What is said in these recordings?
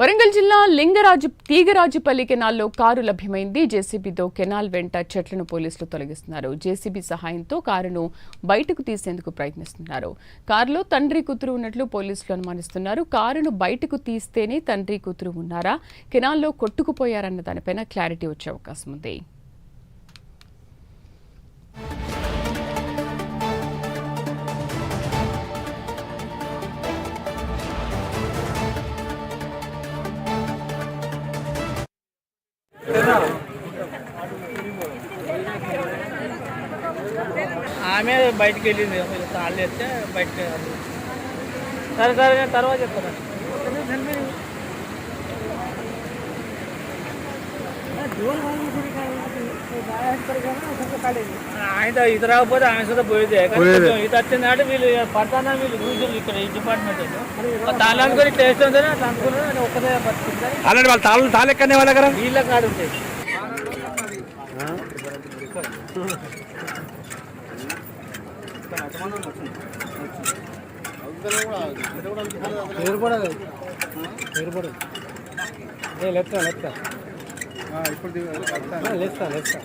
వరంగల్ జిల్లా లింగరాజు తీగరాజుపల్లి కెనాల్లో కారు లభ్యమైంది. జేసీబీతో కెనాల్ వెంట చెట్లను పోలీసులు తొలగిస్తున్నారు. జేసీబీ సహాయంతో కారును బయటకు తీసేందుకు ప్రయత్నిస్తున్నారు. కారులో తండ్రి కూతురు ఉన్నట్లు పోలీసులు అనుమానిస్తున్నారు. కారును బయటకు తీస్తేనే తండ్రి కూతురు ఉన్నారా? కెనాల్లో కొట్టుకుపోయారన్న దానిపైన క్లారిటీ వచ్చే అవకాశం ఉంది. ఆమె బయటికి వెళ్ళింది. తాళ్ళు వేస్తే బయటకు. సరే సరే నేను తర్వాత చెప్తాను. ఆయన ఇది రాకపోతే ఆయన సుధా పోయేదే. ఇది వచ్చింది అంటే వీళ్ళు పడతానా వీళ్ళు చూసారు ఇక్కడ ఈ డిపార్ట్మెంట్ తాళ్ళు అనుకుని ఇట్లా వేస్తుందని అట్లా అనుకున్నాను నేను ఒక్కదే అలాంటి వాళ్ళ తాళ్ళు ఎక్కడనే వాళ్ళ దగ్గర? వీళ్ళ కాడు ఉంటాయి. లేస్తా ఇప్పుడు లేస్తా లేస్తా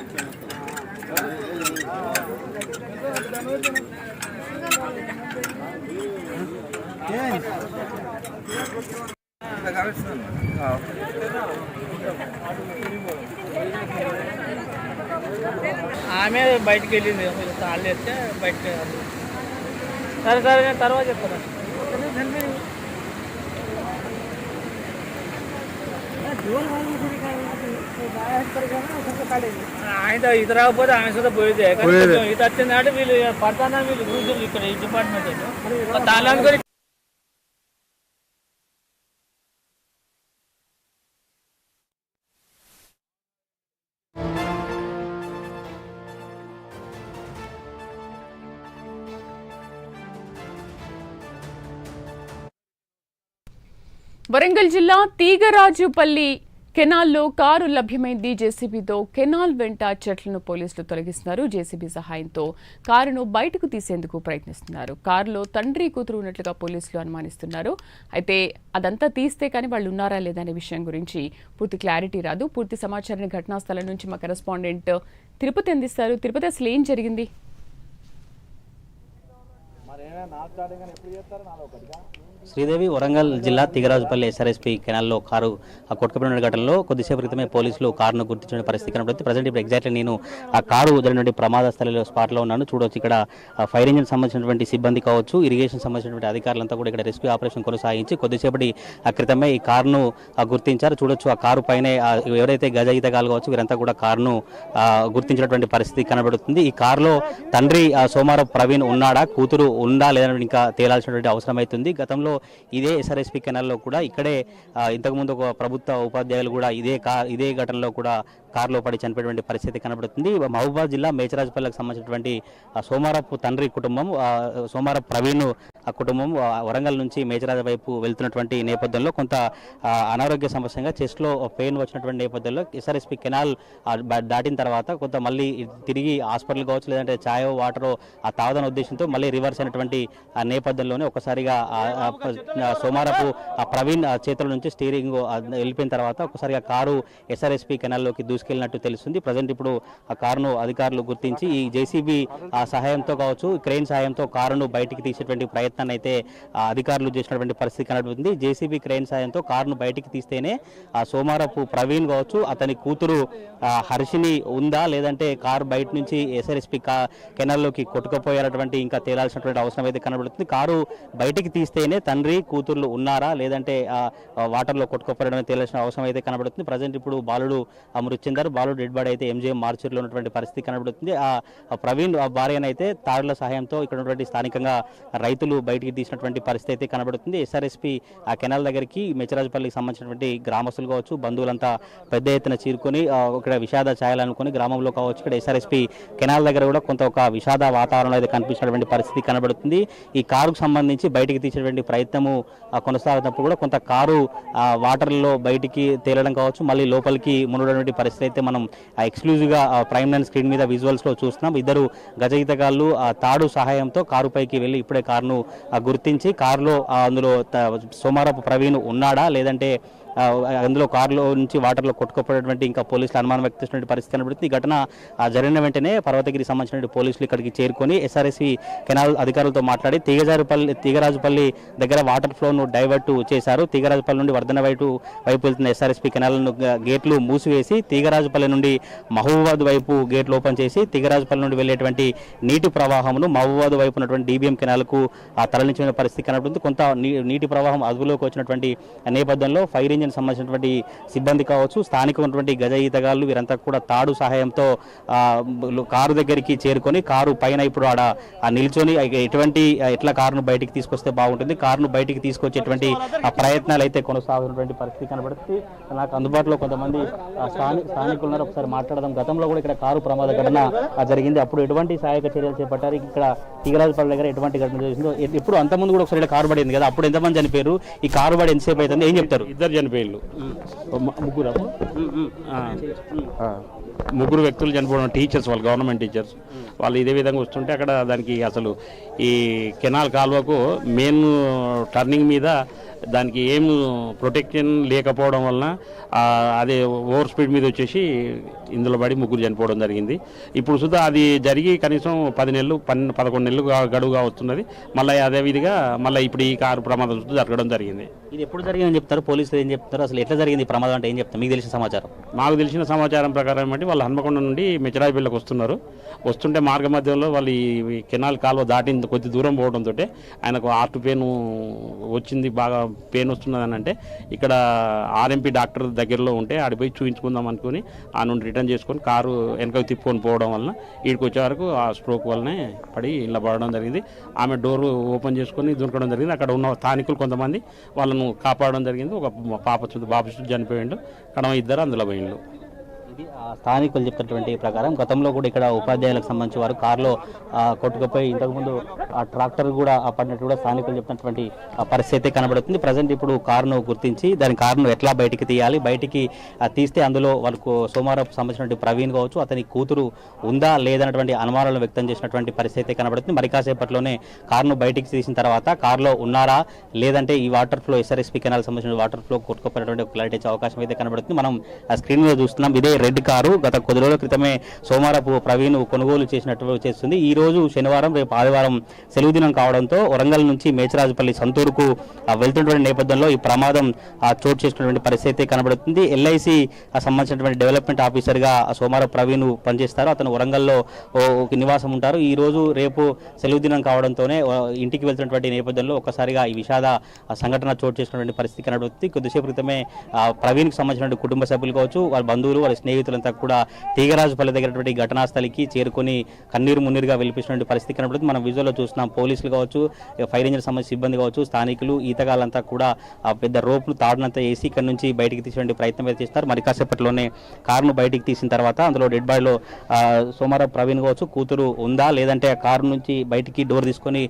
ఆమె బయటికి వెళ్ళింది. తాళ్ళు వేస్తే బయటకు వెళ్ళింది. సరే సరే నేను తర్వాత చెప్తాను ఆయన ఇది రాకపోతే ఆయన సుధా పోయేదే కానీ కొంచెం ఇది వచ్చింది అంటే వీళ్ళు పడతానా వీళ్ళు చూసారు ఇక్కడ ఈ డిపార్ట్మెంట్ తాళ్ళు వరంగల్ జిల్లా తీగరాజుపల్లి కెనాల్లో కారు లభ్యమైంది. జేసీబీతో కెనాల్ వెంట చెట్లను పోలీసులు తొలగిస్తున్నారు. జేసీబీ సహాయంతో కారును బయటకు తీసేందుకు ప్రయత్నిస్తున్నారు. కారులో తండ్రి కూతురు ఉన్నట్లుగా పోలీసులు అనుమానిస్తున్నారు. అయితే అదంతా తీస్తే కానీ వాళ్ళు ఉన్నారా లేదా అనే విషయం గురించి పూర్తి క్లారిటీ రాదు. పూర్తి సమాచారాన్ని ఘటనా స్థలం నుంచి మా కరెస్పాండెంట్ తిరుపతి అందిస్తారు. తిరుపతి అసలు ఏం జరిగింది? శ్రీదేవి వరంగల్ జిల్లా తిగరాజుపల్లి ఎస్ఆర్ఎస్పీ కెనాల్లో కారు కొట్టుకుపోయిన ఘటనలో కొద్దిసేపు క్రితమే పోలీసులు కారును గుర్తించిన పరిస్థితి కనబడుతుంది. ప్రజెంట్ ఇప్పుడు ఎగ్జాక్ట్లీ నేను ఆ కారు జరిగినటువంటి ప్రమాద స్థలంలో స్పాట్లో ఉన్నాను. చూడవచ్చు ఇక్కడ ఫైర్ ఇంజిన్ సంబంధించినటువంటి సిబ్బంది కావచ్చు ఇరిగేషన్ సంబంధించినటువంటి అధికారులంతా కూడా ఇక్కడ రెస్క్యూ ఆపరేషన్ కొనసాగించి కొద్దిసేపటి ఆ క్రితమే ఈ కారును గుర్తించారు. చూడొచ్చు ఆ కారు పైనే ఎవరైతే గజ ఈతగాలు కావచ్చు వీరంతా కూడా కారును గుర్తించినటువంటి పరిస్థితి కనబడుతుంది. ఈ కారులో తండ్రి సోమారావు ప్రవీణ్ ఉన్నాడా? కూతురు ఉందా? లేదని ఇంకా తేలాల్సినటువంటి అవసరం అవుతుంది. గతంలో ఇదే ఎస్ఆర్ఎస్పీ కెనాల్లో కూడా ఇక్కడే ఇంతకుముందు ఒక ప్రభుత్వ ఉపాధ్యాయులు కూడా ఇదే కా ఇదే ఘటనలో కూడా కారులో పడి చనిపోయినటువంటి పరిస్థితి కనబడుతుంది. మహబూబాద్ జిల్లా మేచరాజపల్లికి సంబంధించినటువంటి సోమారపు తండ్రి కుటుంబం సోమారపు ప్రవీణ్ ఆ కుటుంబం వరంగల్ నుంచి మేజరాజ వైపు వెళ్తున్నటువంటి నేపథ్యంలో కొంత అనారోగ్య సమస్యగా చెస్ట్లో పెయిన్ వచ్చినటువంటి నేపథ్యంలో ఎస్ఆర్ఎస్పీ కెనాల్ దాటిన తర్వాత కొంత మళ్ళీ తిరిగి హాస్పిటల్ కావచ్చు లేదంటే ఛాయో వాటరో ఆ తాగదన ఉద్దేశంతో మళ్ళీ రివర్స్ అయినటువంటి ఆ నేపథ్యంలోనే ఒకసారిగా సోమారపు ఆ ప్రవీణ్ చేతుల నుంచి స్టీరింగ్ వెళ్ళిపోయిన తర్వాత ఒకసారిగా కారు ఎస్ఆర్ఎస్పీ కెనాల్లోకి దూసుకెళ్ళినట్టు తెలుస్తుంది. ప్రజెంట్ ఇప్పుడు ఆ కారును అధికారులు గుర్తించి ఈ జేసీబీ సహాయంతో కావచ్చు క్రెయిన్ సహాయంతో కారును బయటికి తీసేటువంటి ప్రయత్నాన్ని అయితే అధికారులు చేసినటువంటి పరిస్థితి కనబడుతుంది. జేసీబీ క్రెయిన్ సాయంతో కారును బయటికి తీస్తేనే ఆ సోమారపు ప్రవీణ్ కావచ్చు అతని కూతురు హర్షిని ఉందా లేదంటే కారు బయట నుంచి ఎస్ఆర్ఎస్పీ కా కెనాల్లోకి కొట్టుకుపోయారటువంటి ఇంకా తేలాల్సినటువంటి అవసరం అయితే కనబడుతుంది. కారు బయటికి తీస్తేనే తండ్రి కూతుర్లు ఉన్నారా లేదంటే వాటర్లో కొట్టుకుపోయడం తేలాల్సిన అవసరం అయితే కనబడుతుంది. ప్రజెంట్ ఇప్పుడు బాలుడు ఆ, మృతి చెందారు. బాలుడు డెడ్ బాడీ అయితే ఎంజీఎం మార్చూర్లో ఉన్నటువంటి పరిస్థితి కనబడుతుంది. ఆ ప్రవీణ్ ఆ భార్యనైతే తాడుల సహాయంతో ఇక్కడ ఉన్నటువంటి స్థానికంగా రైతులు బయటికి తీసినటువంటి పరిస్థితి అయితే కనబడుతుంది. ఎస్ఆర్ఎస్పీ ఆ కెనాల్ దగ్గరికి మెచ్చరాజపల్లికి సంబంధించినటువంటి గ్రామస్తులు కావచ్చు బంధువులంతా పెద్ద ఎత్తున చీరుకొని ఇక్కడ విషాద ఛాయాలనుకుని గ్రామంలో కావచ్చు ఇక్కడ ఎస్ఆర్ఎస్పీ కెనాల్ దగ్గర కూడా కొంత ఒక విషాద వాతావరణం అయితే కనిపించినటువంటి పరిస్థితి కనబడుతుంది. ఈ కారుకు సంబంధించి బయటికి తీసినటువంటి ప్రయత్నము కొనసాగినప్పుడు కొనసాగుతున్నప్పుడు కూడా కొంత కారు వాటర్లో బయటికి తేలడం కావచ్చు మళ్ళీ లోపలికి మునగడానికి పరిస్థితి అయితే మనం ఎక్స్క్లూజివ్గా ప్రైమ్ లైన్ స్క్రీన్ మీద విజువల్స్లో చూస్తున్నాం. ఇద్దరు గజయితగాళ్ళు తాడు సహాయంతో కారు పైకి వెళ్ళి ఇప్పుడే కారును గుర్తించి కారులో అందులో సోమారపు ప్రవీణ్ ఉన్నాడా? లేదంటే అందులో కారులో నుంచి వాటర్లో కొట్టుకుపోయినటువంటి ఇంకా పోలీసులు అనుమానం వ్యక్తం చేసినటువంటి పరిస్థితి కనబడుతుంది. ఈ ఘటన జరిగిన వెంటనే పర్వతగిరి సంబంధించిన పోలీసులు ఇక్కడికి చేరుకొని ఎస్ఆర్ఎస్సి కెనాల్ అధికారులతో మాట్లాడి తీగజారుపల్లి తీగరాజుపల్లి దగ్గర వాటర్ ఫ్లోను డైవర్ట్ చేశారు. తీగరాజుపల్లి నుండి వర్ధన వైపు వైపు వెళ్తున్న ఎస్ఆర్ఎస్పి కెనాల్ను గేట్లు మూసివేసి తీగరాజుపల్లి నుండి మహబూబాద్ వైపు గేట్లు ఓపెన్ చేసి తీగరాజుపల్లి నుండి వెళ్ళేటువంటి నీటి ప్రవాహమును మహబూబాద్ వైపు ఉన్నటువంటి డీబీఎం కెనాల్కు ఆ, తరలించిన పరిస్థితి కనబడుతుంది. కొంత నీటి ప్రవాహం అదుపులోకి వచ్చినటువంటి నేపథ్యంలో ఫైర్ ఇంజిన్ సంబంధించినటువంటి సిబ్బంది కావచ్చు స్థానిక ఉన్నటువంటి గజ ఈతగాళ్ళు వీరంతా కూడా తాడు సహాయంతో కారు దగ్గరికి చేరుకొని కారు పైన ఇప్పుడు ఆడ నిల్చొని ఎటువంటి ఎట్లా కారును బయటికి తీసుకొస్తే బాగుంటుంది కారును బయటికి తీసుకొచ్చేటువంటి ప్రయత్నాలు అయితే కొనసాగుతున్నటువంటి పరిస్థితి కనబడుతుంది. నాకు అందుబాటులో కొంతమంది స్థాని స్థానికులు ఉన్నారు ఒకసారి మాట్లాడదాం. గతంలో కూడా ఇక్కడ కారు ప్రమాద ఘటన జరిగింది. అప్పుడు ఎటువంటి సహాయక చర్యలు చేపట్టారు? ఇక్కడ తీగరాజపల్లి దగ్గర ఎటువంటి ఘటన జరిగిందో? ఇప్పుడు అంతకుముందు కూడా ఒకసారి కారు పడింది కదా అప్పుడు ఎంతమంది చనిపోయారు? ఈ కారు పడి ఎంతసేపు అవుతుంది? ఏం చెప్తారు? ఇద్దరు చనిపోయిళ్ళు ముగ్గురు? ముగ్గురు వ్యక్తులు చనిపోవడం టీచర్స్ వాళ్ళు గవర్నమెంట్ టీచర్స్. వాళ్ళు ఇదే విధంగా వస్తుంటే అక్కడ దానికి అసలు ఈ కెనాల్ కాలువకు మెయిన్ టర్నింగ్ మీద దానికి ఏం ప్రొటెక్షన్ లేకపోవడం వలన అదే ఓవర్ స్పీడ్ మీద వచ్చేసి ఇందులో పడి ముగ్గురు చనిపోవడం జరిగింది. ఇప్పుడు సుధా అది జరిగి కనీసం పది నెలలు పన్నెండు పదకొండు నెలలు గడువుగా వస్తున్నది. మళ్ళీ అదే విధిగా మళ్ళీ ఇప్పుడు ఈ కారు ప్రమాదం జరగడం జరిగింది. ఇది ఎప్పుడు జరిగిందని చెప్తారు? పోలీసులు ఏం చెప్తారు? అసలు ఎట్లా జరిగింది ఈ ప్రమాదం అంటే ఏం చెప్తారు? మీకు తెలిసిన సమాచారం. మాకు తెలిసిన సమాచారం ప్రకారం బట్టి వాళ్ళు హన్మకొండ నుండి మెచరాయిపల్లికి వస్తున్నారు. వస్తుంటే మార్గ మధ్యంలో వాళ్ళు ఈ కెనాల్ కాలువ దాటిన కొద్ది దూరం పోవడంతో ఆయనకు హార్ట్ పెయిన్ వచ్చింది బాగా పెయిన్ వస్తున్నది అని అంటే ఇక్కడ ఆర్ఎంపీ డాక్టర్ దగ్గరలో ఉంటే ఆడిపోయి చూపించుకుందాం అనుకుని ఆ నుండి రిటర్న్ చేసుకొని కారు వెనకకు తిప్పుకొని పోవడం వలన ఈడికి వచ్చే వరకు ఆ స్ట్రోక్ వల్లనే పడి ఇలా పడడం జరిగింది. ఆమె డోర్ ఓపెన్ చేసుకొని దొరకడం జరిగింది. అక్కడ ఉన్న స్థానికులు కొంతమంది వాళ్ళను కాపాడడం జరిగింది. ఒక పాప చుట్టూ బాబు చూ- చనిపోయిండు. కడమ ఇద్దరు అందులో పోయిండు స్థానికులు చెప్పినటువంటి ప్రకారం గతంలో కూడా ఇక్కడ ఉపాధ్యాయులకు సంబంధించి వారు కారులో కొట్టుకుపోయి ఇంతకుముందు ఆ ట్రాక్టర్ కూడా పడినట్టు కూడా స్థానికులు చెప్పినటువంటి పరిస్థితి అయితే కనబడుతుంది. ప్రజెంట్ ఇప్పుడు కారును గుర్తించి దాని కారును ఎట్లా బయటికి తీయాలి? బయటికి తీస్తే అందులో వాళ్ళకు సోమవారం సంబంధించినటువంటి ప్రవీణ్ కావచ్చు అతని కూతురు ఉందా లేదన్నటువంటి అనుమానాలు వ్యక్తం చేసినటువంటి పరిస్థితి అయితే కనబడుతుంది. మరి కాసేపట్లోనే కారును బయటికి తీసిన తర్వాత కారులో ఉన్నారా? లేదంటే ఈ వాటర్ ఫ్లో ఎస్ఆర్ఎస్పీ కెనాల్ సంబంధించిన వాటర్ ఫ్లో కొట్టుకుపోయినటువంటి క్లారిటీ అవకాశం అయితే కనబడుతుంది. మనం స్క్రీన్ మీద చూస్తున్నాం ఇదే రెడ్ కారు గత కొద్ది రోజుల క్రితమే సోమవారపు ప్రవీణ్ కొనుగోలు చేసినట్టు చేస్తుంది. ఈ రోజు శనివారం రేపు ఆదివారం సెలవు దినం కావడంతో వరంగల్ నుంచి మేచరాజపల్లి సంతూరుకు వెళ్తున్నటువంటి నేపథ్యంలో ఈ ప్రమాదం చోటు చేసుకున్నటువంటి పరిస్థితి కనబడుతుంది. ఎల్ఐసి సంబంధించినటువంటి డెవలప్మెంట్ ఆఫీసర్గా సోమార సోమవారం ప్రవీణ్ పనిచేస్తారు. అతను వరంగల్లో ఒక నివాసం ఉంటారు. ఈ రోజు రేపు సెలవు దినం కావడంతోనే ఇంటికి వెళ్తున్నటువంటి నేపథ్యంలో ఒక్కసారిగా ఈ విషాద సంఘటన చోటు చేసుకున్నటువంటి పరిస్థితి కనబడుతుంది. కొద్దిసేపు క్రితమే ఆ, ప్రవీణ్కి సంబంధించిన కుటుంబ సభ్యులు కావచ్చు వాళ్ళ బంధువులు వాళ్ళ స్నేహితులంతా కూడా తీగరాజుపల్లి దగ్గరటువంటి ఘటనా స్థలికి చేరుకొని కన్నీరు మున్నీరుగా వెలిపిస్తున్నటువంటి పరిస్థితి కనబడుతుంది. మనం విజువల్లో చూస్తున్నాం పోలీసులు కావచ్చు ఫైర్ ఇంజిన్ సంబంధించిన సిబ్బంది కావచ్చు స్థానికులు ఈతగాళ్ళంతా కూడా ఆ పెద్ద రోప్ను తాడునంతా వేసి ఇక్కడ నుంచి బయటికి తీసేటువంటి ప్రయత్నం అయితే చేస్తారు మరి కాసేపట్లోనే కారును బయటికి తీసిన తర్వాత అందులో డెడ్ బాడీలో సోమవారం ప్రవీణ్ కావచ్చు కూతురు ఉందా? లేదంటే ఆ కారు నుంచి బయటికి డోర్ తీసుకొని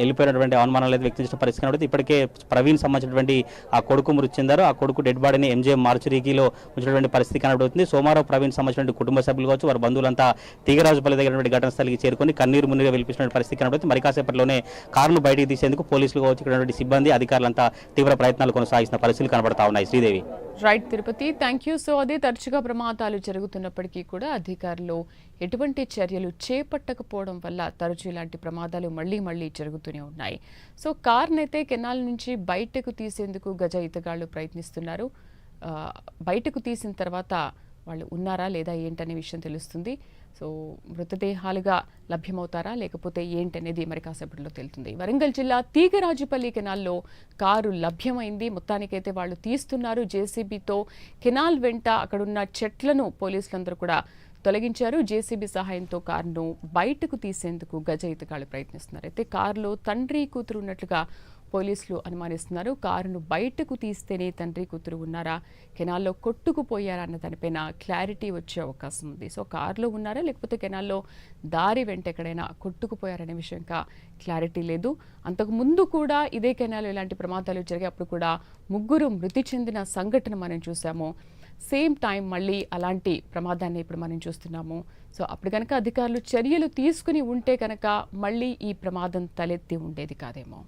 వెళ్ళిపోయినటువంటి అనుమానాలు అయితే వ్యక్తం చేసిన పరిస్థితి కనబడుతుంది. ఇప్పటికే ప్రవీణ్ సంబంధించినటువంటి ఆ కొడుకు మృతి చెందారు. ఆ కొడుకు డెడ్ బాడీని ఎంజే మార్చురీకిలో ఉంచినటువంటి పరిస్థితి కనబడుతుంది. సోమవారం ప్రవీణ్ సంబంధించిన కుటుంబ సభ్యులు కావచ్చు వారి బంధువులంతా తీగరాజుపల్లి దగ్గర ఘటన స్థలికి చేరుకొని కన్నీరు మున్నీరుగా వెలిపిస్తున్న పరిస్థితి కనబడుతుంది. మరి కాసేపట్లోనే కారును బయటికి తీసేందుకు పోలీసులు కావచ్చు ఇక్కడ సిబ్బంది అధికారులంతా తీవ్ర ప్రయత్నాలు కొనసాగిస్తున్న పరిస్థితులు కనబడతా ఉన్నాయి. Sridevi. Right Tirupati thank you. So అదే తరచుగా ప్రమాదాలు జరుగుతున్నప్పటికీ కూడా అధికారులు ఎటువంటి చర్యలు చేపట్టకపోవడం వల్ల తరచూ ఇలాంటి ప్రమాదాలు మళ్ళీ మళ్ళీ జరుగుతూనే ఉన్నాయి. సో కార్నైతే కెనాల్ నుంచి బయటకు తీసేందుకు గజ ఈతగాళ్ళు ప్రయత్నిస్తున్నారు. బయటకు తీసిన తర్వాత వాళ్ళు ఉన్నారా లేదా ఏంటనే విషయం తెలుస్తుంది. సో మృతదేహాలుగా లభ్యమవుతారా లేకపోతే ఏంటనేది మరి కాసేపట్లో తెలుస్తుంది. వరంగల్ జిల్లా తీగరాజుపల్లి కెనాల్లో కారు లభ్యమైంది. మొత్తానికైతే వాళ్ళు తీస్తున్నారు. జేసీబీతో కెనాల్ వెంట అక్కడున్న చెట్లను పోలీసులందరూ కూడా తొలగించారు. జేసీబీ సహాయంతో కారును బయటకు తీసేందుకు గజైతగాళ్ళు ప్రయత్నిస్తున్నారు. అయితే కారులో తండ్రి కూతురు ఉన్నట్లుగా పోలీసులు అనుమానిస్తున్నారు. కారును బయటకు తీస్తేనే తండ్రి కూతురు ఉన్నారా? కెనాల్లో కొట్టుకుపోయారా అన్న దానిపైన క్లారిటీ వచ్చే అవకాశం ఉంది. సో కారులో ఉన్నారా? లేకపోతే కెనాల్లో దారి వెంట ఎక్కడైనా కొట్టుకుపోయారనే విషయం ఇంకా క్లారిటీ లేదు. అంతకు ముందు కూడా ఇదే కెనాల్లో ఇలాంటి ప్రమాదాలు జరిగాయి. అప్పుడు కూడా ముగ్గురు మృతి చెందిన సంఘటన మనం చూసాము. సేమ్ టైం మళ్ళీ అలాంటి ప్రమాదాన్ని ఇప్పుడు మనం చూస్తున్నాము. సో అప్పుడు కనుక అధికారులు చర్యలు తీసుకుని ఉంటే కనుక మళ్ళీ ఈ ప్రమాదం తలెత్తి ఉండేది కాదేమో.